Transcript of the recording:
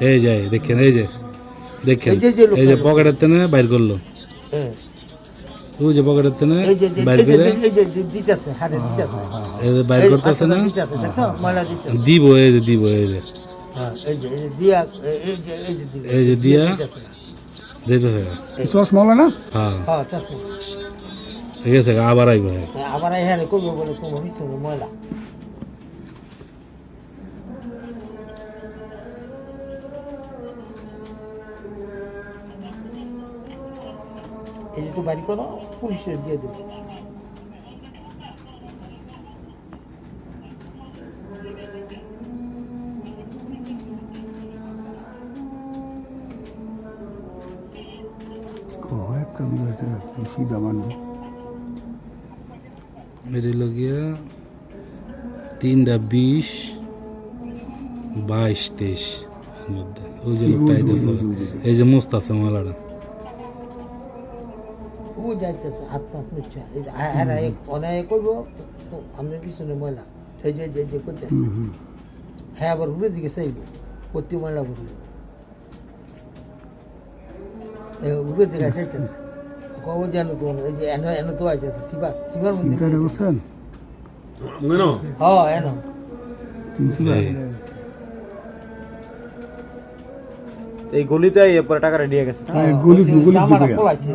এই যে দেখেন এই যে দেখেন এই যে, যে এই যে পকেটের তেনে বাইর করল হ্যাঁ ওই যে পকেটের তেনে এই যে বাইর করে এই যে করতেছে না। দিব এই যে দিব এই যে হ্যাঁ, এই দিয়া, দিতেছে। চশমা না হ্যাঁ হ্যাঁ, ঠিক আছে আবার আইব হ্যাঁ হ্যাঁ, আবার বলে ময়লা এই একটু বাড়ি করো পুলিশের দিয়ে দেবো। এটা গিয়া তিনটা বিশ বাইশ তেইশ মধ্যে। ওই যে লোকটা এই যে মস্ত আছে মালাটা ও যাইতেছে হাত পাঁচ মিনিট এই হ্যাঁ হ্যাঁ এক অনেক করব তো- আমরা পিছনে ময়লা। এই যে যে যে করতেছে হ্যাঁ আবার ঘুরে দিকে চাইব প্রতি ময়লা ঘুরবে ঘুরে দিকে চাইতেছে। কব জানো তো এই যে এনে এনে তো আইতেছে শিবার শিবার মধ্যে হ্যাঁ এনো। এই। গলিতে এরপরে টাকাটা নিয়ে গেছে। গলি গলি খোলাইছে।